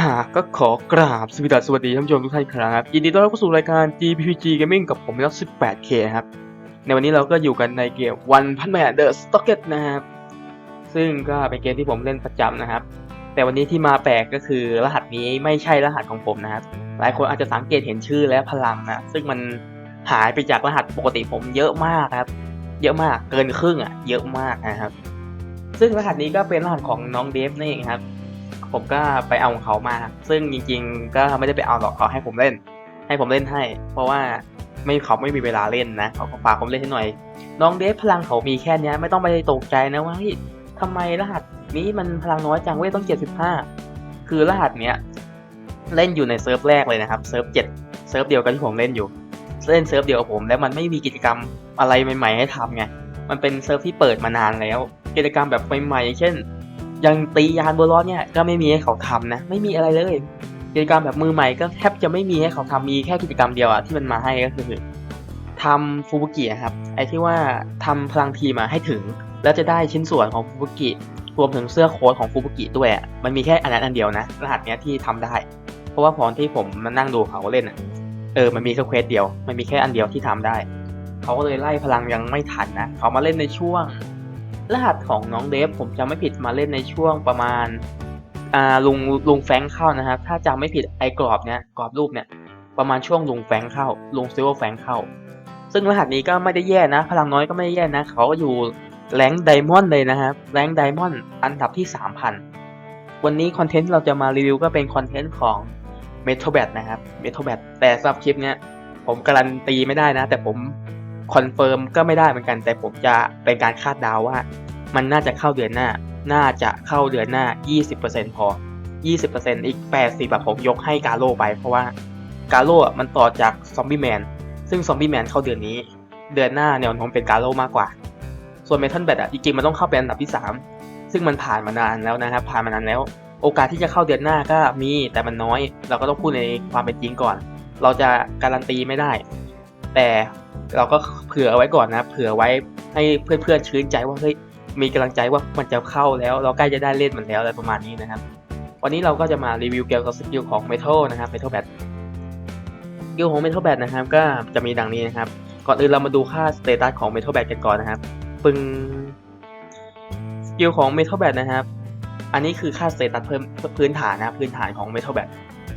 อ่าก็ขอกราบสวัสดีสวัสดีท่านผู้ชมทุกท่านครับยินดีต้อนรับเข้าสู่รายการ GPG Gaming กับผมนัก 18K ครับ ในวันนี้เราก็อยู่กันในเกม One Punch Man The Stocket นะครับ ซึ่งก็เป็นเกมที่ผมเล่นประจำนะครับ แต่วันนี้ที่มาแปลกก็คือรหัสนี้ไม่ใช่รหัสของผมนะครับ หลายคนอาจจะสังเกตเห็นชื่อและพลังนะ ซึ่งมันหายไปจากรหัสปกติผมเยอะมากครับ เยอะมากเกินครึ่งอะ เยอะมากนะครับ ซึ่งรหัสนี้ก็เป็นรหัสของน้องเดฟนี่นเองครับ ผมก็ไปเอาของเขามา ซึ่งจริง ๆ ก็ไม่ได้ไปเอาหรอกเขาให้ผมเล่น ให้ผมเล่นให้ เพราะว่าไม่เขาไม่มีเวลาเล่นนะเขาก็ฝากผมเล่นให้หน่อย น้องเดฟพลังเขามีแค่นี้ไม่ต้องไปตกใจนะว่าเฮ้ยทำไมรหัสนี้มันพลังน้อยจังเว้ยต้อง 75 คือรหัสเนี้ยเล่นอยู่ในเซิร์ฟแรกเลยนะครับเซิร์ฟเจ็ดเซิร์ฟเดียวกันที่ผมเล่นอยู่เล่นเซิร์ฟเดียวกับผมแล้วมันไม่มีกิจกรรมอะไรใหม่ๆให้ทำไงมันเป็นเซิร์ฟที่เปิดมานานแล้ว กิจกรรมแบบใหม่ๆเช่น ยังตียานโบลอนเนี่ยก็ไม่มีให้เขาทำนะ ไม่มีอะไรเลยกิจกรรมแบบมือใหม่ก็แทบจะไม่มีให้เขาทำมีแค่กิจกรรมเดียวอะที่มันมาให้ก็คือทำฟูบุกิครับไอ้ที่ว่าทำพลังทีมาให้ถึง แล้วจะได้ชิ้นส่วนของฟูบุกิรวมถึงเสื้อโค้ทของฟูบุกิด้วยมันมีแค่อันนั้นอันเดียวนะ รหัสเนี้ยที่ทำได้ เพราะว่าพอที่ผมมานั่งดูเขาเล่นอะเออมันมีแค่เควสเดียว มันมีแค่อันเดียวที่ทำได้ เขาก็เลยไล่พลังยังไม่ทันนะเขามาเล่นในช่วง รหัสของน้องเดฟผมจำไม่ผิดมาเล่นในช่วงประมาณอ่าลุงลุงแฟงเข้านะครับ ถ้าจำไม่ผิดไอ้กรอบเนี้ยกรอบรูปเนี่ยประมาณช่วงลุงแฟงเข้าลุงซิลเวอร์แฟงเข้า ซึ่งรหัสนี้ก็ไม่ได้แย่นะ พลังน้อยก็ไม่ได้แย่นะ เขาก็อยู่แรงไดมอนด์เลยนะครับแรงไดมอนด์อันดับที่ 3,000 วันนี้คอนเทนต์เราจะมารีวิวก็เป็นคอนเทนต์ของ m e t a l b a t นะครับ m e t a l b a t แต่สำหรับคลิปเนี้ยผมการันตีไม่ได้นะ แต่ผม คอนเฟิร์มก็ไม่ได้เหมือนกัน แต่ผมจะเป็นการคาดเดาวว่า มันน่าจะเข้าเดือนหน้า น่าจะเข้าเดือนหน้า 20%พอ 20%อีก 80แบบผมยกให้กาโลไป เพราะว่ากาโลอ่มันต่อจากซอมบี้แมนซึ่งซอมบี้แมนเข้าเดือนนี้ เดือนหน้าแนวโน้มเป็นกาโลมากกว่า ส่วนเมทัลแบทอะจริงๆมันต้องเข้าเป็นอันดับที่ 3 ซึ่งมันผ่านมานานแล้วนะครับผ่านมานานแล้ว โอกาสที่จะเข้าเดือนหน้าก็มีแต่มันน้อย เราก็ต้องพูดในความเป็นจริงก่อน เราจะการันตีไม่ได้ แต่เราก็เผื่อไว้ก่อนนะ เผื่อไว้ให้เพื่อนๆชื่นใจว่าเฮ้ยมีกำลังใจว่ามันจะเข้าแล้ว เราใกล้จะได้เล่นมันแล้วอะไรประมาณนี้นะครับ วันนี้เราก็จะมารีวิวเกี่ยวกับสกิลของ Metal นะครับ Metal Bat สกิลของ Metal Bat นะครับก็จะมีดังนี้นะครับ ก่อนอื่นเรามาดูค่าสเตตัสของ Metal Bat กันก่อนนะครับปึงสกิลของ Metal Bat นะครับ อันนี้คือค่าสเตตัสเพิ่มพื้นฐานนะพื้นฐานของ Metal Bat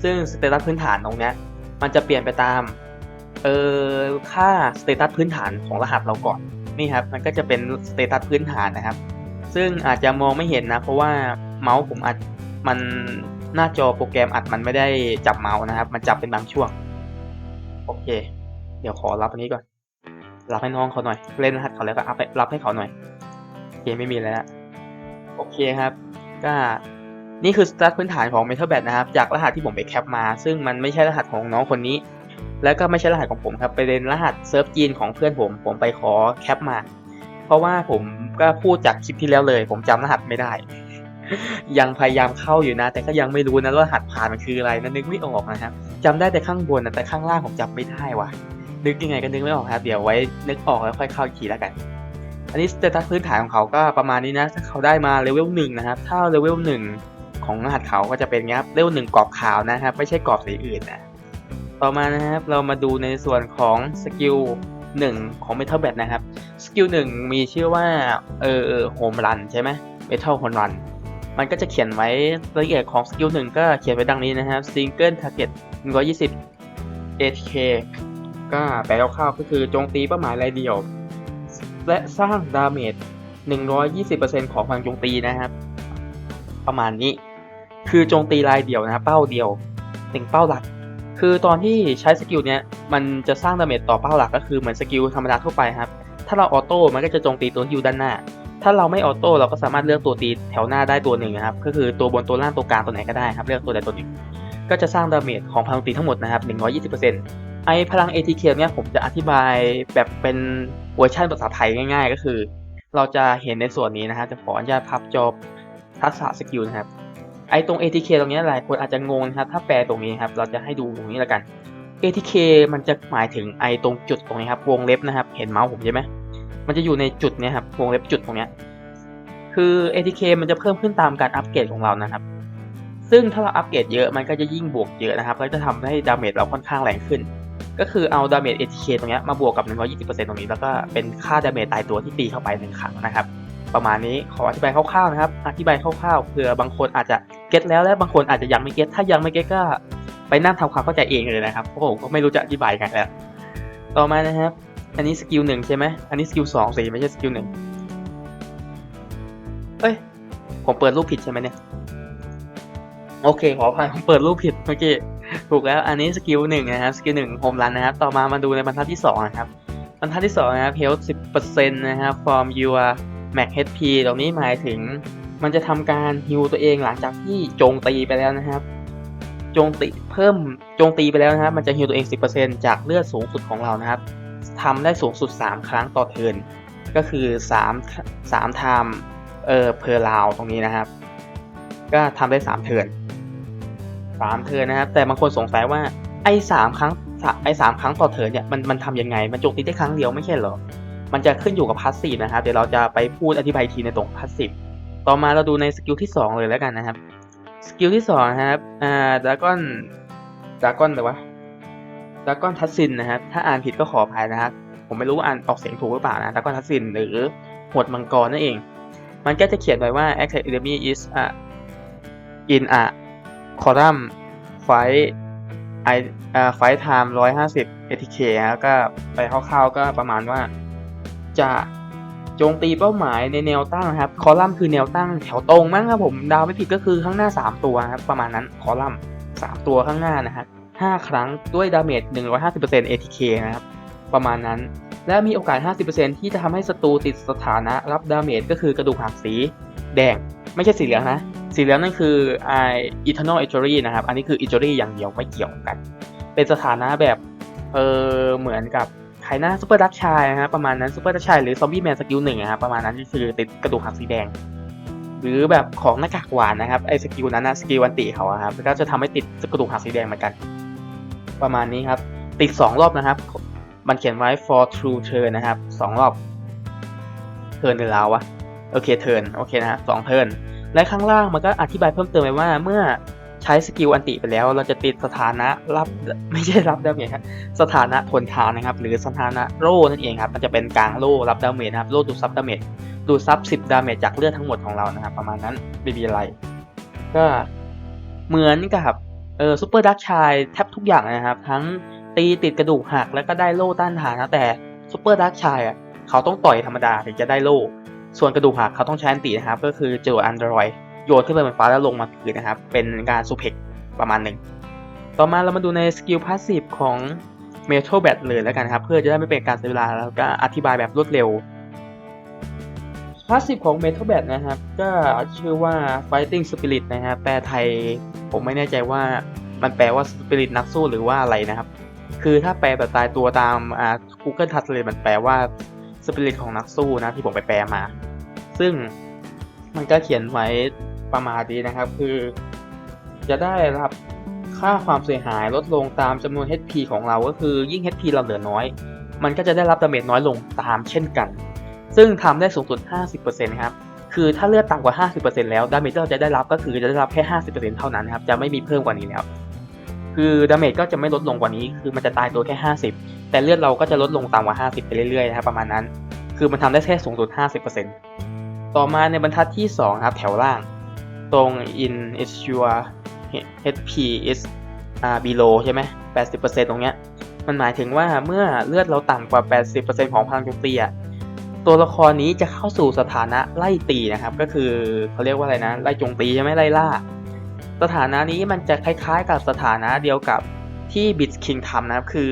ซึ่งสเตตัสพื้นฐานตรงเนี้ยมันจะเปลี่ยนไปตาม เออค่าสเตตัสพื้นฐานของรหัสเราก่อนนี่ครับมันก็จะเป็นสเตตัสพื้นฐานนะครับ ซึ่งอาจจะมองไม่เห็นนะ เพราะว่าเมาส์ผมอัดมันหน้าจอโปรแกรมอัดมันไม่ได้จับเมาส์นะครับ มันจับเป็นบางช่วง โอเค เดี๋ยวขอรับอันนี้ก่อน รับให้น้องเขาหน่อย เล่นรหัสเขาแล้วก็อัพรับให้เขาหน่อยโอเคไม่มีแล้วนะโอเคครับ ก็นี่คือสตาร์ทพื้นฐานของ Metal Bat นะครับ จากรหัสที่ผมไปแคปมา ซึ่งมันไม่ใช่รหัสของน้องคนนี้ แล้วก็ไม่ใช่รหัสของผมครับไปเป็นรหัสเซิร์ฟจีนของเพื่อนผม ผมไปขอแคปมา เพราะว่าผมก็พูดจากคลิปที่แล้วเลย ผมจำรหัสไม่ได้ ยังพยายามเข้าอยู่นะ แต่ก็ยังไม่รู้นะว่ารหัสผ่านมันคืออะไรนะนึกไม่ออกนะครับจำได้แต่ข้างบนนะแต่ข้างล่างผมจำไม่ได้ว่ะนึกยังไงก็นึกไม่ออกครับเดี๋ยวไว้นึกออกแล้วค่อยเข้าอีกทีแล้วกัน อันนี้สเตตัสพื้นฐานของเขาก็ประมาณนี้นะถ้าเขาได้มาเลเวลหนึ่งนะครับ ถ้าเลเวลหนึ่งของรหัสเขาก็จะเป็นเงี้ยครับเลเวลหนึ่งกรอบขาวนะครับ ไม่ใช่กรอบสีอื่นนะ ต่อมานะครับเรามาดูในส่วนของสกิลหนึ่งของ Metal Bat นะครับ สกิลหนึ่งมีชื่อว่าเออโฮมรันใช่ไหม Metal Home Run มันก็จะเขียนไว้รายละเอียดของสกิลหนึ่งก็เขียนไว้ดังนี้นะครับ Single Target 120 ATK ก็แปลคร่าวๆก็คือโจมตีเป้าหมายรายเดียว และสร้างดาเมจ 120%ของพลังโจมตีนะครับ ประมาณนี้ คือโจมตีรายเดียวนะครับเป้าเดียวหนึ่งเป้าหลัก คือตอนที่ใช้สกิลเนี้ยมันจะสร้างดาเมจต่อเป้าหลักก็คือเหมือนสกิลธรรมดาทั่วไปครับ ถ้าเราออโต้มันก็จะโจมตีตัวที่อยู่ด้านหน้า ถ้าเราไม่ออโต้เราก็สามารถเลือกตัวตีแถวหน้าได้ตัวหนึ่งนะครับ ก็คือตัวบนตัวล่างตัวกลางตัวไหนก็ได้ครับเลือกตัวใดตัวหนึ่ง ก็จะสร้างดาเมจของพลังตีทั้งหมดนะครับ120%ไอพลัง ATK เนี้ยผมจะอธิบายแบบเป็นเวอร์ชันภาษาไทยง่าย ๆ ก็คือ เราจะเห็นในส่วนนี้นะครับจะขออนุญาตพับจอทักษะสกิลนะครับ ไอตรง ATK ตรงเนี้ยหลายคนอาจจะงงนะครับ ถ้าแปลตรงนี้ครับ เราจะให้ดูตรงนี้แล้วกัน ATK มันจะหมายถึงไอตรงจุดตรงนี้ครับ วงเล็บนะครับ เห็นเมาส์ผมใช่ไหม มันจะอยู่ในจุดเนี้ยครับ วงเล็บจุดตรงเนี้ยคือ ATK มันจะเพิ่มขึ้นตามการอัปเกรดของเรานะครับ ซึ่งถ้าเราอัปเกรดเยอะ มันก็จะยิ่งบวกเยอะนะครับ แล้วจะทำให้ดาเมจเราค่อนข้างแรงขึ้น ก็คือเอาดาเมจ ATK ตรงเนี้ยมาบวกกับ 120%ตรงนี้ แล้วก็เป็นค่าดาเมจตายตัวที่ตีเข้าไปหนึ่งครั้งนะครับ ประมาณนี้ขออธิบายคร่าวๆนะครับ อธิบายคร่าวๆเผื่อบางคนอาจจะเก็ตแล้วและบางคนอาจจะยังไม่เก็ตถ้ายังไม่เก็ตก็ไปนั่งทำความเข้าใจเองเลยนะครับเพราะผมก็ไม่รู้จะอธิบายไงแล้ว ต่อมานะครับ อันนี้สกิลหนึ่งใช่ไหมอันนี้สกิลสองสิไม่ใช่สกิลหนึ่งเอ้ยผมเปิดรูปผิดใช่ไหมเนี่ยโอเคขออภัยผมเปิดรูปผิดเมื่อกี้ถูกแล้วอันนี้สกิลหนึ่งนะครับสกิลหนึ่งโฮมรันนะครับต่อมามาดูในบรรทัดที่สองนะครับบรรทัดที่สองนะครับ health 10%นะครับ from your max HP ตรงนี้หมายถึงมันจะทำการฮิวตัวเองหลังจากที่โจงตีไปแล้วนะครับ โจงตีเพิ่มโจงตีไปแล้วนะครับ มันจะฮิวตัวเอง 10%จากเลือดสูงสุดของเรานะครับทำได้สูงสุด 3 ครั้งต่อเทินก็คือ 3 3 time เอ่อ per round ตรงนี้นะครับ ก็ทำได้ 3 เทิน3เทินนะครับ แต่บางคนสงสัยว่าไอ้3ครั้งไอ้3ครั้งต่อเทินเนี่ยมันมันทำยังไง มันโจมตีได้ครั้งเดียวไม่ใช่เหรอ มันจะขึ้นอยู่กับพาสซีฟนะครับ เดี๋ยวเราจะไปพูดอธิบายทีในตรงพาสซีฟต่อมาเราดูในสกิลที่ 2 เลยแล้วกันนะครับ สกิลที่2นะครับ อ่าดากอนดากอนอะไรวะดากอนทัสซินนะครับ ถ้าอ่านผิดก็ขออภัยนะครับ ผมไม่รู้ว่าอ่านออกเสียงถูกหรือเปล่านะดากอนทัสซินหรือหวดมังกรนั่นเอง มันก็จะเขียนไว้ว่า attack enemy is a in a column fight I อ่า fight time 150 ATK นะครับก็ไปคร่าวๆก็ประมาณว่า จะโจมตีเป้าหมายในแนวตั้งนะครับ คอลัมน์คือแนวตั้งแถวตรงมั้งครับผมดาวไม่ผิดก็คือข้างหน้า 3 ตัวครับประมาณนั้นคอลัมน์ 3 ตัวข้างหน้านะฮะ5ครั้งด้วยดาเมจ 150% ATK นะครับประมาณนั้น และมีโอกาส 50%ที่จะทำให้ศัตรูติดสถานะรับดาเมจก็คือกระดูกหักสีแดง ไม่ใช่สีเหลืองนะ สีเหลืองนั่นคือไอ eternal injury นะครับ อันนี้คือ injury อย่างเดียวไม่เกี่ยวกัน เป็นสถานะแบบ เออเหมือนกับ ใครนะซูเปอร์ดักชายนะครับประมาณนั้นซูเปอร์ดักชายหรือซอมบี้แมนสกิลหนึ่งนะครับประมาณนั้นก็คือติดกระดูกหักสีแดง หรือแบบของหน้ากากหวานนะครับไอสกิลนั้นนะสกิลวันติเขาอะครับก็จะทำให้ติดกระดูกหักสีแดงเหมือนกัน ประมาณนี้ครับ ติด 2 รอบนะครับ มันเขียนไว้ for true turn นะครับ2รอบเทิร์นหรือลาวะโอเคเทิร์นโอเคนะฮะสองเทิร์นและข้างล่างมันก็อธิบายเพิ่มเติมไว้ว่าเมื่อ ใช้สกิลอันติไปแล้ว เราจะติดสถานะรับไม่ใช่รับดาเมจครับสถานะทนทานนะครับ หรือสถานะโล่นั่นเองครับ มันจะเป็นกลางโล่รับดาเมจนะครับ โล่ดูดซับดาเมจดูดซับ10 ดาเมจจากเลือดทั้งหมดของเรานะครับ ประมาณนั้นไม่มีอะไร ก็เหมือนกับเออซูเปอร์ดักชายแทบทุกอย่างนะครับ ทั้งตีติดกระดูกหักแล้วก็ได้โล่ต้านทานนะแต่ซูเปอร์ดักชายอะเขาต้องต่อยธรรมดาถึงจะได้โล่ส่วนกระดูกหักเขาต้องใช้อันตีนะครับ ก็คือเจออันดรอย โยนขึ้นไปบนฟ้าแล้วลงมาคืนนะครับ เป็นการซูเพกประมาณหนึ่ง ต่อมาเรามาดูในสกิลพาสซีฟของเมทัลแบทเลยแล้วกันครับ เพื่อจะได้ไม่เป็นการเสียเวลาแล้วก็อธิบายแบบรวดเร็วพาสซีฟของเมทัลแบทนะครับ ก็ชื่อว่า fighting spirit นะครับแปลไทยผมไม่แน่ใจว่ามันแปลว่า spirit นักสู้หรือว่าอะไรนะครับ คือถ้าแปลแบบตายตัวตามอ่า Google Translate มันแปลว่า spirit ของนักสู้นะที่ผมไปแปลมา ซึ่งมันก็เขียนไว้ ประมาณนี้นะครับ คือจะได้รับค่าความเสียหายลดลงตามจำนวน HP ของเราก็คือยิ่ง HP เราเหลือน้อย มันก็จะได้รับดาเมจน้อยลงตามเช่นกัน ซึ่งทำได้สูงสุด 50%ครับ คือถ้าเลือดต่ำกว่า 50%แล้วดาเมจที่เราจะได้รับก็คือจะได้รับแค่ 50%เท่านั้นครับ จะไม่มีเพิ่มกว่านี้แล้ว คือดาเมจก็จะไม่ลดลงกว่านี้ คือมันจะตายตัวแค่ 50 แต่เลือดเราก็จะลดลงต่ำกว่า 50 ไปเรื่อยๆนะครับประมาณนั้น คือมันทำได้แค่สูงสุด 50%ต่อมาในบรรทัดที่2ครับแถวล่าง ตรง in is your HP is uh, below ใช่ไหม80%ตรงเนี้ย มันหมายถึงว่าเมื่อเลือดเราต่ำกว่า 80%ของพลังโจมตีอะตัวละครนี้จะเข้าสู่สถานะไล่ตีนะครับ ก็คือเขาเรียกว่าอะไรนะไล่จมตีใช่ไหมไล่ล่า สถานะนี้มันจะคล้ายๆ กับสถานะเดียวกับที่บิทคิงทำนะครับคือ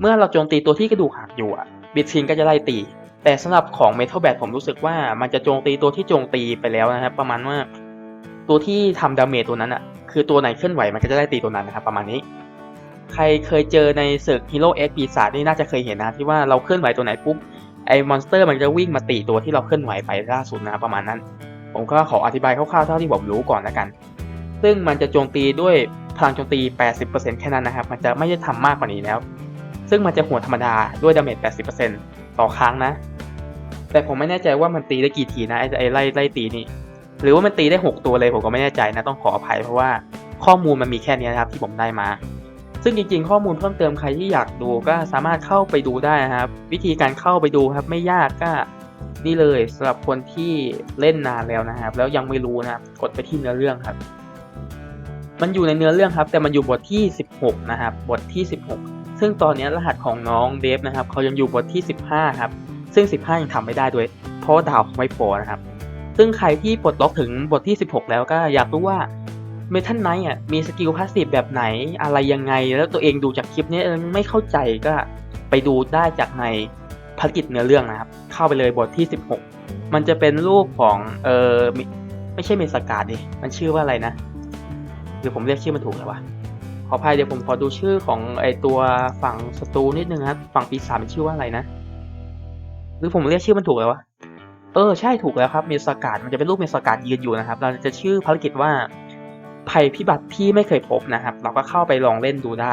เมื่อเราโจมตีตัวที่กระดูกหักอยู่อะบิทคิงก็จะไล่ตี แต่สำหรับของเมทัลแบทผมรู้สึกว่ามันจะโจมตีตัวที่โจมตีไปแล้วนะครับ ประมาณว่า ตัวที่ทำดาเมจตัวนั้นอะคือตัวไหนเคลื่อนไหวมันก็จะได้ตีตัวนั้นนะครับประมาณนี้ ใครเคยเจอในเซิร์กฮีโร่เอ็กปีศาจนี่น่าจะเคยเห็นนะที่ว่าเราเคลื่อนไหวตัวไหนปุ๊บไอ้มอนสเตอร์มันจะวิ่งมาตีตัวที่เราเคลื่อนไหวไปล่าสุดนะประมาณนั้น ผมก็ขออธิบายคร่าวๆเท่าที่ผมรู้ก่อนแล้วกัน ซึ่งมันจะโจมตีด้วยพลังโจมตี 80%แค่นั้นนะครับ มันจะไม่ได้ทำมากกว่านี้แล้ว ซึ่งมันจะหัวธรรมดาด้วยดาเมจ 80%ต่อครั้งนะ แต่ผมไม่แน่ใจว่ามันตีได้กี่ทีนะไอ้ไอ้ไล่ไล่ตีนี่ หรือว่ามันตีได้ 6 ตัวเลยผมก็ไม่แน่ใจนะต้องขออภัยเพราะว่าข้อมูลมันมีแค่นี้นะครับที่ผมได้มา ซึ่งจริงๆ ข้อมูลเพิ่มเติมใครที่อยากดูก็สามารถเข้าไปดูได้นะครับ วิธีการเข้าไปดูครับไม่ยากก็นี่เลยสำหรับคนที่เล่นนานแล้วนะครับ แล้วยังไม่รู้นะครับกดไปที่เนื้อเรื่องครับ มันอยู่ในเนื้อเรื่องครับ แต่มันอยู่บทที่ 16 นะครับ บทที่ 16 ซึ่งตอนนี้รหัสของน้องเดฟนะครับเขายังอยู่บทที่ 15 ครับ ซึ่ง 15 ยังทำไม่ได้ด้วย เพราะดาวไม่พอนะครับ ซึ่งใครที่ปลดล็อกถึงบทที่ 16 แล้วก็อยากรู้ว่าเมทัลไนท์อะมีสกิลพาสซีฟแบบไหนอะไรยังไง แล้วตัวเองดูจากคลิปนี้ไม่เข้าใจก็ไปดูได้จากในภารกิจเนื้อเรื่องนะครับ เข้าไปเลยบทที่ 16 มันจะเป็นรูปของเออมิไม่ใช่เมสกาดดิมันชื่อว่าอะไรนะหรือผมเรียกชื่อมันถูกหรือวะขออภัยเดี๋ยวผมขอดูชื่อของไอตัวฝั่งศัตรูนิดนึงนะครับฝั่งปีศาจมันชื่อว่าอะไรนะ หรือผมเรียกชื่อมันถูกเลยวะ เออใช่ถูกแล้วครับเมสกาดมันจะเป็นรูปเมสกาดยืนอยู่นะครับ เราจะชื่อภารกิจว่าภัยพิบัติที่ไม่เคยพบนะครับ เราก็เข้าไปลองเล่นดูได้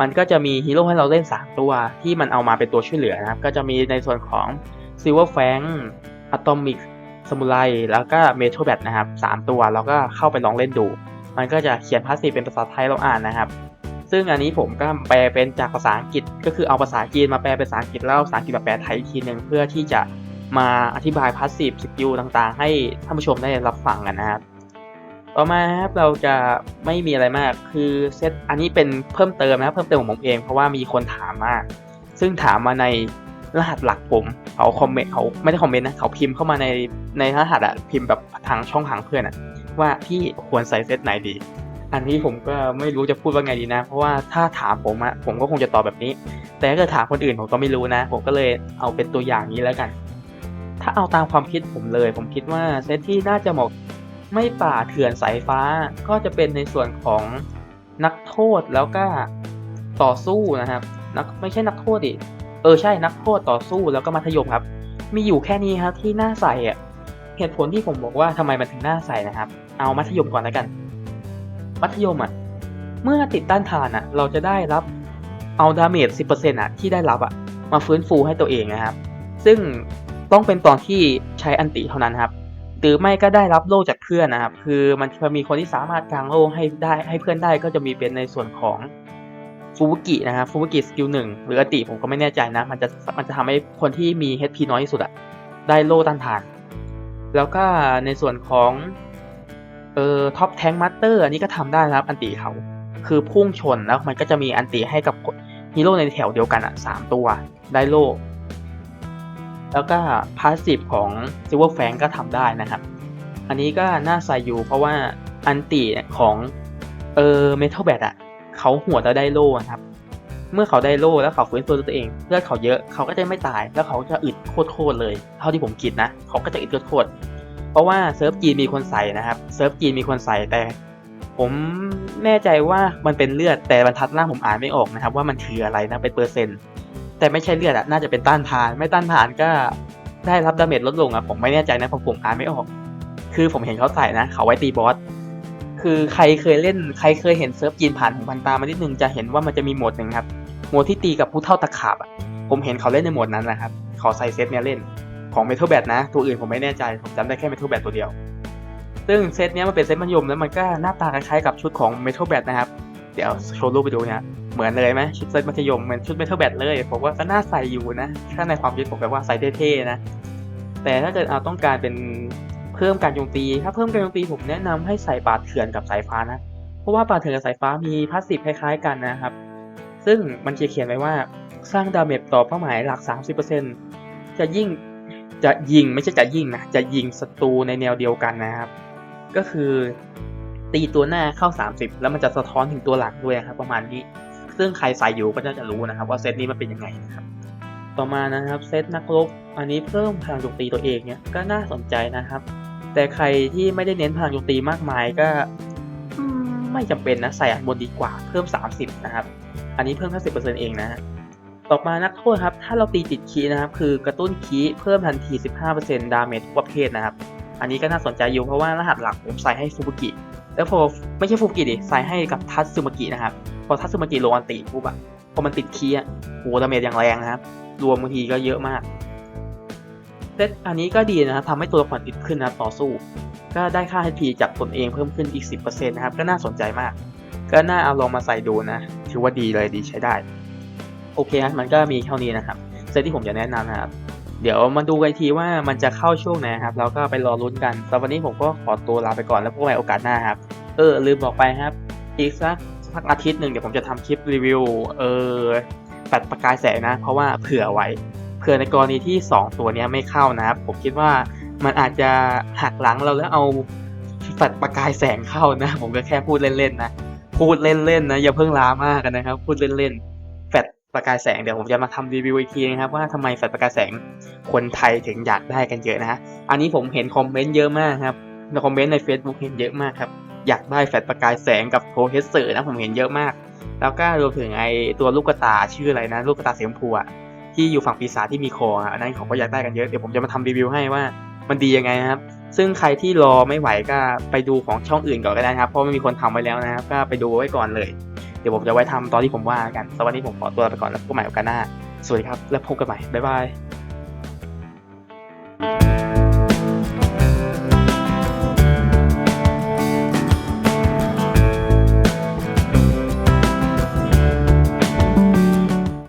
มันก็จะมีฮีโร่ให้เราเล่น 3 ตัวที่มันเอามาเป็นตัวช่วยเหลือนะครับ ก็จะมีในส่วนของ Silver Fang Atomic Samurai แล้วก็ Metal Bat นะครับ3ตัวเราก็เข้าไปลองเล่นดู มันก็จะเขียนพาสซีเป็นภาษาไทยเราอ่านนะครับ ซึ่งอันนี้ผมก็แปลเป็นจากภาษาอังกฤษ ก็คือเอาภาษาจีนมาแปลเป็นภาษาอังกฤษแล้วภาษาอังกฤษมาแปลไทยอีกทีหนึ่งเพื่อที่จะ มาอธิบายพาสซีฟสกิลต่างๆ ให้ท่านผู้ชมได้รับฟังกันนะครับ ต่อมาครับเราจะไม่มีอะไรมากคือเซตอันนี้เป็นเพิ่มเติมนะครับเพิ่มเติมของผมเองเพราะว่ามีคนถามมาซึ่งถามมาในรหัสหลักผมเขาคอมเมนต์เขาไม่ได้คอมเมนต์นะเขาพิมพ์เข้ามาในในรหัสอะพิมพ์แบบทางช่องทางเพื่อนอะว่าพี่ควรใส่เซตไหนดี อันนี้ผมก็ไม่รู้จะพูดว่าไงดีนะ เพราะว่าถ้าถามผมอะผมก็คงจะตอบแบบนี้ แต่ถ้าเกิดถามคนอื่นผมก็ไม่รู้นะ ผมก็เลยเอาเป็นตัวอย่างนี้แล้วกัน ถ้าเอาตามความคิดผมเลย ผมคิดว่าเซตที่น่าจะเหมาะไม่ป่าเถื่อนสายฟ้าก็จะเป็นในส่วนของนักโทษแล้วก็ต่อสู้นะครับนักไม่ใช่นักโทษดิเออใช่นักโทษต่อสู้แล้วก็มัธยมครับ มีอยู่แค่นี้ครับที่น่าใส่อะเหตุผลที่ผมบอกว่าทำไมมันถึงน่าใส่นะครับ เอามัธยมก่อนแล้วกัน มัธยมอะเมื่อติดต้านทานอะ เราจะได้รับเอาดาเมจ10%อะที่ได้รับอะมาฟื้นฟูให้ตัวเองนะครับ ซึ่ง ต้องเป็นตอนที่ใช้อันติเท่านั้นครับหรือไม่ก็ได้รับโล่จากเพื่อนนะครับ คือมันจะมีคนที่สามารถกางโล่ให้ได้ให้เพื่อนได้ก็จะมีเป็นในส่วนของฟูบุกินะครับฟูบุกิสกิลหนึ่งหรืออันติผมก็ไม่แน่ใจนะ มันจะมันจะทำให้คนที่มี HP น้อยที่สุดอะได้โล่ต้านทาน แล้วก็ในส่วนของเอ่อท็อปแทงมัตเตอร์อันนี้ก็ทำได้นะครับอันติเขา คือพุ่งชนแล้วมันก็จะมีอันติให้กับฮีโร่ในแถวเดียวกันอะสามตัว ได้โล่ แล้วก็พาสซีฟของซิลเวอร์แฟงก็ทำได้นะครับ อันนี้ก็น่าใส่อยู่เพราะว่าอันติของเออเมทัลแบทอะเขาหัวแล้วได้โล่นะครับ เมื่อเขาได้โล่แล้วเขาฟื้นตัวตัวเองเลือดเขาเยอะเขาก็จะไม่ตายแล้วเขาจะอึดโคตรเลย เท่าที่ผมคิดนะเขาก็จะอึดโคตรเพราะว่าเซิร์ฟจีนมีคนใส่นะครับเซิร์ฟจีนมีคนใส่แต่ ผมแน่ใจว่ามันเป็นเลือดแต่บรรทัดล่างผมอ่านไม่ออกนะครับ ว่ามันคืออะไรนะเป็นเปอร์เซ็นต์ แต่ไม่ใช่เลือดอะน่าจะเป็นต้านทาน ไม่ต้านทานก็ได้รับดาเมจลดลงอะผมไม่แน่ใจนะเพราะผมอ่านไม่ออก คือผมเห็นเขาใส่นะ เขาไว้ตีบอสคือใครเคยเล่นใครเคยเห็นเซิร์ฟจีนผ่านหูพันตามานิดนึงจะเห็นว่ามันจะมีโหมดหนึ่งครับโหมดที่ตีกับผู้เท่าตะขาบอะผมเห็นเขาเล่นในโหมดนั้นนะครับเขาใส่เซตเนี้ยเล่นของเมทัลแบทนะ ตัวอื่นผมไม่แน่ใจ ผมจำได้แค่เมทัลแบทตัวเดียว ซึ่งเซตเนี้ยมันเป็นเซตมัธยมแล้วมันก็หน้าตาคล้ายๆกับชุดของเมทัลแบทนะครับ เดี๋ยวโชว์รูปไปดูนี่ย เหมือนเลยไหมชุดเซตมัธยมเหมือนชุดเมทัลแบทเลยผมว่าก็น่าใส่อยู่นะถ้าในความคิดผมแบบว่าใส่เท่ๆนะ แต่ถ้าเกิดเอาต้องการเป็นเพิ่มการโจมตี ถ้าเพิ่มการโจมตีผมแนะนำให้ใส่ปาดเถื่อนกับสายฟ้านะเพราะว่าปาดเถื่อนกับสายฟ้ามีพาสซีฟคล้ายๆกันนะครับ ซึ่งมันเขียนไว้ว่าสร้างดาเมจต่อเป้าหมายหลัก 30%จะยิ่งจะยิงไม่ใช่จะยิงนะจะยิงศัตรูในแนวเดียวกันนะครับ ก็คือตีตัวหน้าเข้า 30 แล้วมันจะสะท้อนถึงตัวหลังด้วยครับประมาณนี้ ซึ่งใครใส่อยู่ก็น่าจะรู้นะครับว่าเซตนี้มันเป็นยังไงนะครับ ต่อมานะครับเซตนักรบอันนี้เพิ่มพลังโจมตีตัวเองเนี่ยก็น่าสนใจนะครับ แต่ใครที่ไม่ได้เน้นพลังโจมตีมากมายก็ไม่จำเป็นนะใส่อันบนดีกว่าเพิ่ม 30 นะครับ อันนี้เพิ่มแค่สิเองนะฮะต่อมานักโทษครับ ถ้าเราตีติดคีนะครับ คือกระตุ้นคีเพิ่มทันที 15%ดาเมจทุกประเภทนะครับ อันนี้ก็น่าสนใจอยู่เพราะว่ารหัสหลักผมใส่ให้ฟูบุกิ แล้วพอไม่ใช่ฟูบุกิดิ ใส่ให้กับทัตสึมากินะครับ พอทัตสึมากิโลอันติปุ๊บอะพอมันติดเคีย์อะโหดาเมจอย่างแรงนะครับ รวมบางทีก็เยอะมากเซตอันนี้ก็ดีนะครับทำให้ตัวละครติดขึ้นนะครับต่อสู้ ก็ได้ค่า HP จากตนเองเพิ่มขึ้นอีก 10%นะครับ ก็น่าสนใจมาก ก็น่าเอาลองมาใส่ดูนะ ถือว่าดีเลยดีใช้ได้ โอเคครับมันก็มีเท่านี้นะครับ เซตที่ผมจะแนะนำนะครับ เดี๋ยวมาดูกันทีว่ามันจะเข้าช่วงไหนครับ แล้วก็ไปรอลุ้นกันสำหรับวันนี้ผมก็ขอตัวลาไปก่อนแล้วพบกันใหม่โอกาสหน้าครับ เออลืมบอกไปครับ อีกสัก สักอาทิตย์หนึ่งเดี๋ยวผมจะทำคลิปรีวิวเออปัดประกายแสงนะ เพราะว่าเผื่อไว้ เผื่อในกรณีที่ 2 ตัวนี้ไม่เข้านะครับ ผมคิดว่ามันอาจจะหักหลังเราแล้วเอาปัดประกายแสงเข้านะ ผมก็แค่พูดเล่นๆนะพูดเล่นๆนะอย่าเพิ่งล้ามากกันนะครับ พูดเล่นๆแฟลชประกายแสงเดี๋ยวผมจะมาทำรีวิวอีกทีนะครับว่าทำไมแฟลชประกายแสงคนไทยถึงอยากได้กันเยอะนะฮะอันนี้ผมเห็นคอมเมนต์เยอะมากครับในคอมเมนต์ใน Facebook เห็นเยอะมากครับ อยากได้แฟลชประกายแสงกับโทเฮสเซอร์นะผมเห็นเยอะมาก แล้วก็รวมถึงไอตัวลูกกระตายชื่ออะไรนะ ลูกกระตายสีชมพูอะที่อยู่ฝั่งปีศาจที่มีคออันนั้นเขาก็อยากได้กันเยอะเดี๋ยวผมจะมาทำรีวิวให้ว่ามันดียังไงนะครับ ซึ่งใครที่รอไม่ไหวก็ไปดูของช่องอื่นก่อนก็ได้นะครับ เพราะไมันมีคนทำไว้แล้วนะครับ ก็ไปดูไว้ก่อนเลย เดี๋ยวผมจะไว้ทำตอนที่ผมว่ากันสวัสดีผมขอตัวไปก่อนแล้วพบกันใหม่โอกาสหน้า สวัสดีครับ แล้วพบกันใหม่ บ๊ายบาย